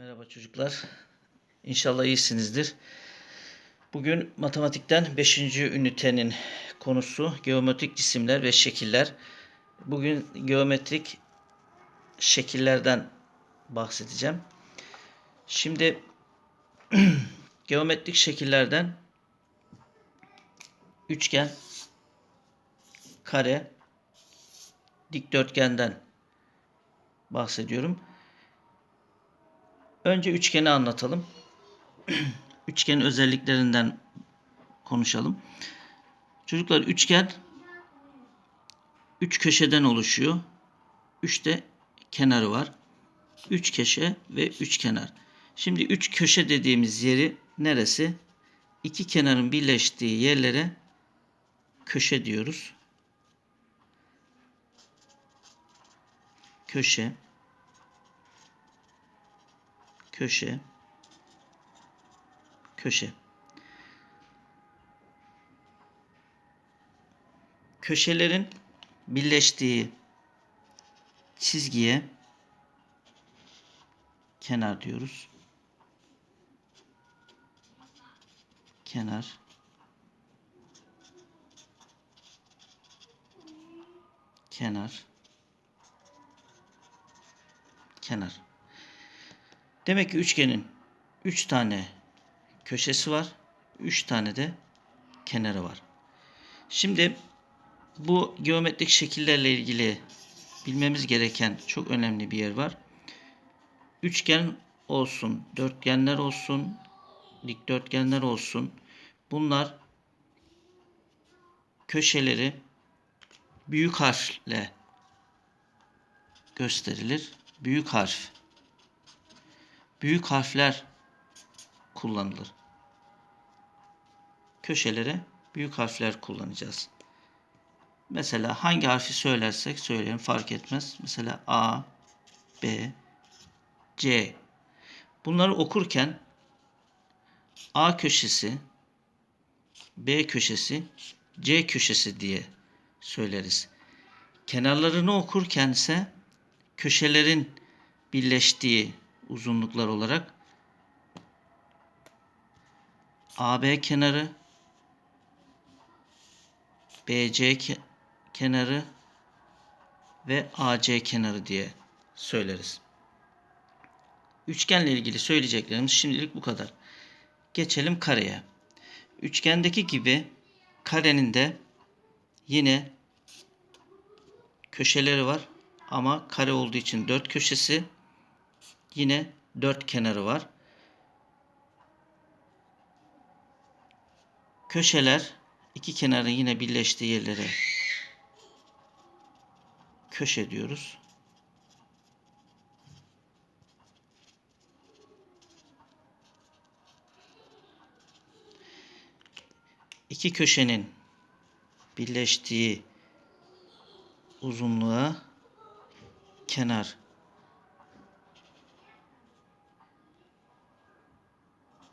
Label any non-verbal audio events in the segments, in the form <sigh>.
Merhaba çocuklar. İnşallah iyisinizdir. Bugün matematikten 5. ünitenin konusu geometrik cisimler ve şekiller. Bugün geometrik şekillerden bahsedeceğim. Şimdi <clears throat> geometrik şekillerden üçgen, kare, dikdörtgenden bahsediyorum. Önce üçgeni anlatalım. <clears throat> Üçgenin özelliklerinden konuşalım. Çocuklar üçgen üç köşeden oluşuyor. Üç de kenarı var. Üç köşe ve üç kenar. Şimdi üç köşe dediğimiz yeri neresi? İki kenarın birleştiği yerlere köşe diyoruz. Köşe köşe, köşe. Köşelerin birleştiği çizgiye kenar diyoruz. Kenar. Kenar. Kenar. Demek ki üçgenin 3 tane köşesi var. 3 tane de kenarı var. Şimdi bu geometrik şekillerle ilgili bilmemiz gereken çok önemli bir yer var. Üçgen olsun, dörtgenler olsun, dikdörtgenler olsun. Bunlar köşeleri büyük harfle gösterilir. Büyük harf büyük harfler kullanılır. Köşelere büyük harfler kullanacağız. Mesela hangi harfi söylersek söyleyelim fark etmez. Mesela A, B, C. Bunları okurken A köşesi, B köşesi, C köşesi diye söyleriz. Kenarlarını okurken ise köşelerin birleştiği uzunluklar olarak AB kenarı BC kenarı ve AC kenarı diye söyleriz. Üçgenle ilgili söyleyeceklerimiz şimdilik bu kadar. Geçelim kareye. Üçgendeki gibi karenin de yine köşeleri var ama kare olduğu için dört köşesi Yine dört kenarı var. Köşeler iki kenarın yine birleştiği yerlere köşe diyoruz. İki köşenin birleştiği uzunluğa kenar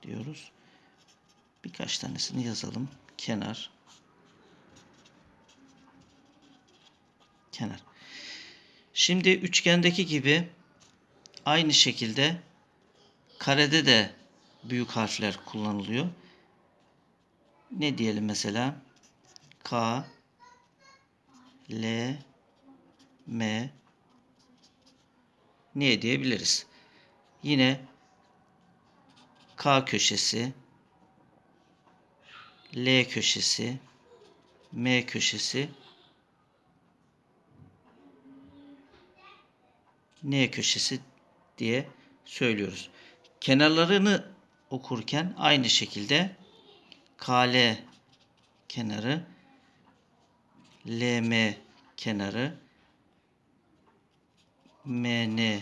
diyoruz. Birkaç tanesini yazalım. Kenar. Kenar. Şimdi üçgendeki gibi aynı şekilde karede de büyük harfler kullanılıyor. Ne diyelim mesela? K L M ne diyebiliriz? Yine K köşesi, L köşesi, M köşesi, N köşesi diye söylüyoruz. Kenarlarını okurken aynı şekilde KL kenarı, LM kenarı, MN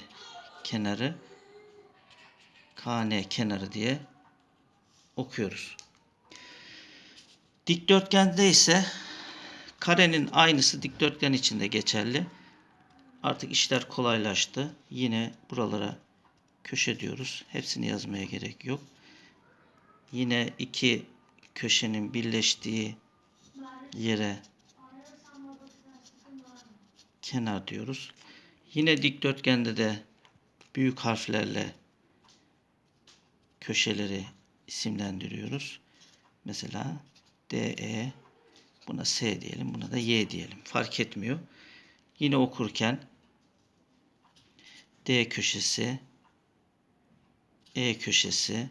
kenarı KN kenarı diye okuyoruz. Dikdörtgende ise karenin aynısı dikdörtgen içinde geçerli. Artık işler kolaylaştı. Yine buralara köşe diyoruz. Hepsini yazmaya gerek yok. Yine iki köşenin birleştiği yere kenar diyoruz. Yine dikdörtgende de büyük harflerle köşeleri isimlendiriyoruz. Mesela DE buna S diyelim, buna da Y diyelim. Fark etmiyor. Yine okurken D köşesi, E köşesi,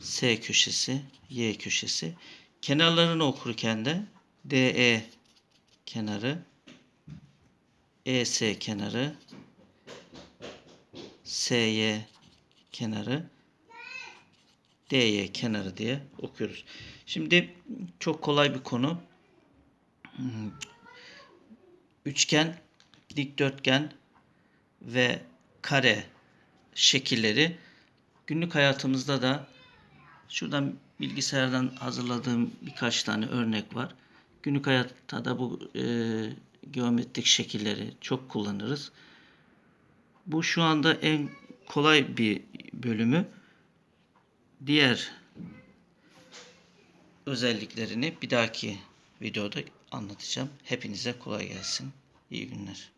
S köşesi, Y köşesi. Kenarlarını okurken de DE kenarı, ES kenarı, SY kenarı, DY kenarı diye okuyoruz. Şimdi çok kolay bir konu. Hmm, Üçgen, dikdörtgen ve kare şekilleri günlük hayatımızda da şuradan bilgisayardan hazırladığım birkaç tane örnek var. Günlük hayatta da bu e, geometrik şekilleri çok kullanırız. Bu şu anda en kolay bir bölümü. Diğer özelliklerini bir dahaki videoda anlatacağım. Hepinize kolay gelsin. İyi günler.